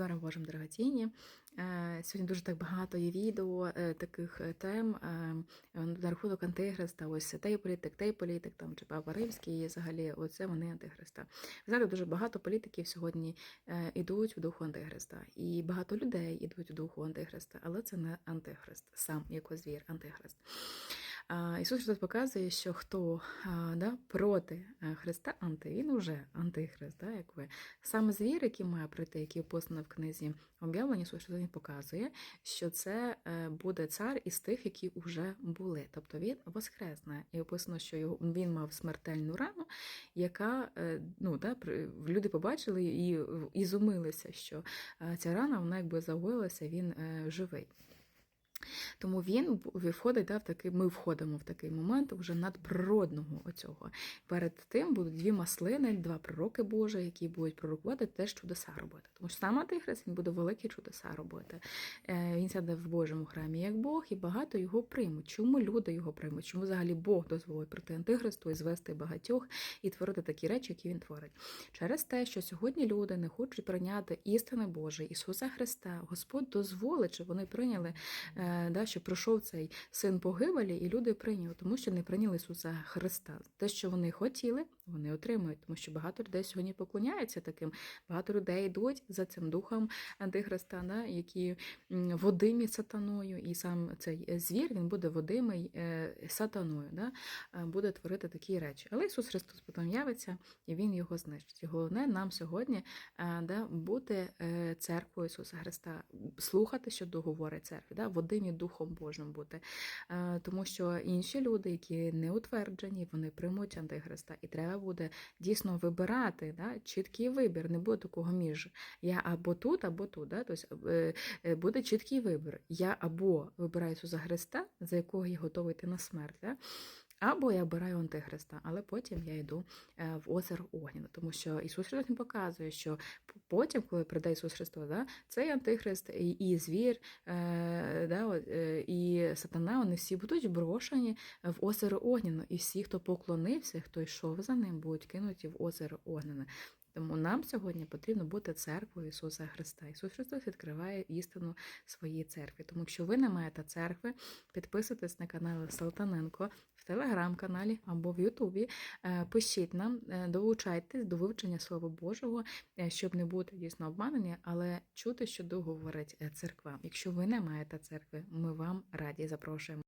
Зором Божим дорогоцінні. Е, Сьогодні дуже так багато є відео е, таких е, тем на рахунок антихриста. Ось той політик, той політик, там чи Папа Римський, і взагалі, оце вони антихриста. Взагалі дуже багато політиків сьогодні ідуть в духу антихриста, і багато людей ідуть в духу антихриста, але це не антихрист, сам як звір, антихрист. Ісус Христос показує, що хто да, проти е, Христа анти, він уже антихрист, да, як ви. Саме звір, який має прийти, який описано в книзі об'явлення, Ісус Христос показує, що це е, буде цар із тих, які вже були. Тобто він воскресне. І описано, що його, він мав смертельну рану, яка е, ну, да, люди побачили і, і зумилися, що ця рана вона якби загоїлася, він живий. Тому він входить да, в такий, ми входимо в такий момент вже надприродного оцього. Перед тим будуть дві маслини, два пророки Божі, які будуть пророкувати теж чудеса робити. Тому що сам Антихрист він буде великі чудеса робити. Е, Він сяде в Божому храмі як Бог, і багато його приймуть. Чому люди його приймуть? Чому взагалі Бог дозволить прийти Антихристу і звести багатьох і творити такі речі, які він творить? Через те, що сьогодні люди не хочуть прийняти істини Божої, Ісуса Христа, Господь дозволить, щоб вони прийняли е, да, що пройшов цей син погибелі, і люди прийняли, тому що не прийняли Ісуса Христа. Те, що вони хотіли, вони отримують, тому що багато людей сьогодні поклоняються таким. Багато людей йдуть за цим духом Антихриста, які водимі сатаною, і сам цей звір він буде водимий е, сатаною, да, е, буде творити такі речі. Але Ісус Христос потім явиться і Він його знищить. І головне нам сьогодні е, да, бути е, церквою Ісуса Христа, слухати, що договори церкви, да, водимі Духом Божим бути. Е, Тому що інші люди, які не утверджені, вони приймуть Антихриста. І треба буде дійсно вибирати да, чіткий вибір. Не буде такого між я або тут, або тут. Да? Тобто е, е, буде чіткий вибір. Я або вибираю Ісуса Христа, за якого я готовий йти на смерть. Да? Або я обираю антихриста, але потім я йду е, в озеро Огніна, тому що Ісус Христос не показує, що потім, коли прийде Ісус Христос, да, цей антихрист і, і звір, е, да, е, і сатана, вони всі будуть брошені в озеро Огняне, і всі, хто поклонився, хто йшов за ним, будуть кинуті в озеро Огняне. Тому нам сьогодні потрібно бути церквою Ісуса Христа. Ісус Христос відкриває істину своїй церкві. Тому якщо ви не маєте церкви, підписуйтесь на канал Салтаненко в телеграм-каналі або в Ютубі. Е, Пишіть нам, е, долучайтесь до вивчення Слова Божого, е, щоб не бути дійсно обманені, але чути, що Дух говорить е. Якщо ви не маєте церкви, ми вам раді запрошуємо.